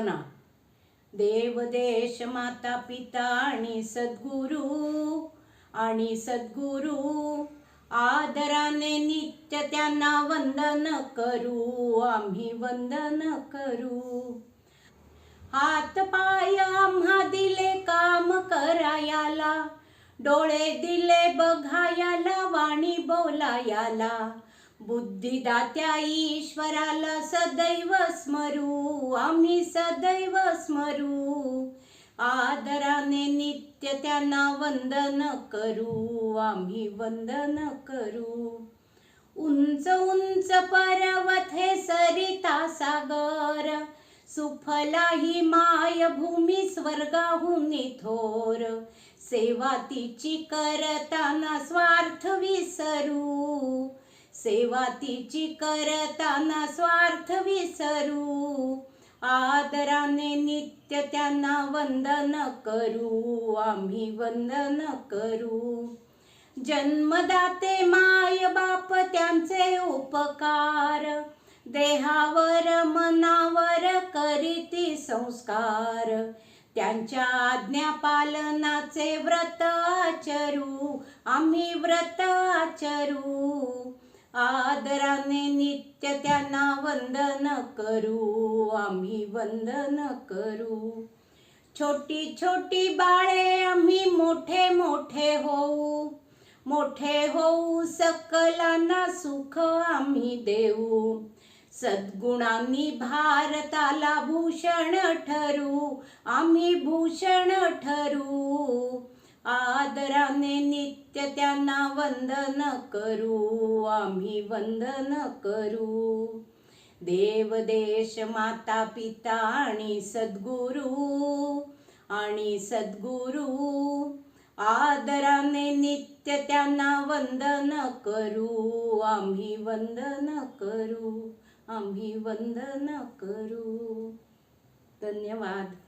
प्रार्थना. देव देश माता पिता आणि सद्गुरू आणि सद्गुरू आदराने नित्य त्यांना वंदन करू आम्ही वंदन करू. हात पाय आम्हा दिले काम करायाला डोळे दिले बघायाला वाणी बोलायाला बुद्धिदात्या ईश्वराला सदैव स्मरू आम्ही सदैव स्मरू. आदराने नित्य त्यांना वंदन करू आम्ही वंदन करू. उंच उंच पर्वत हे सरिता सागर सुफला ही माय भूमी स्वर्गाहून थोर सेवा तिची करताना स्वार्थ विस सेवा तिची करताना स्वार्थ विसरू. आदराने नित्य त्यांना वंदन करू. आम्ही वंदन करू. जन्मदाते माय बाप त्यांचे उपकार. देहावर मनावर करीती संस्कार. त्यांच्या आज्ञा पालनाचे व्रत आचरू. आम्ही व्रत आचरू. आदराने नित्य त्यांना वंदन करू आम्ही वंदन करू. छोटी छोटी बाळे आम्ही मोठे मोठे होऊ. मोठे होऊ सकलांना सुख आम्ही देऊ. सद्गुणांनी भारताला भूषण ठरू आम्ही भूषण ठरू. आदराने नित्य त्यांना वंदन करू आम्ही वंदन करू. देव देश माता पिता आणि सद्गुरू आणि सद्गुरू आदराने नित्य त्यांना वंदन करू आम्ही वंदन करू आम्ही वंदन करू. धन्यवाद.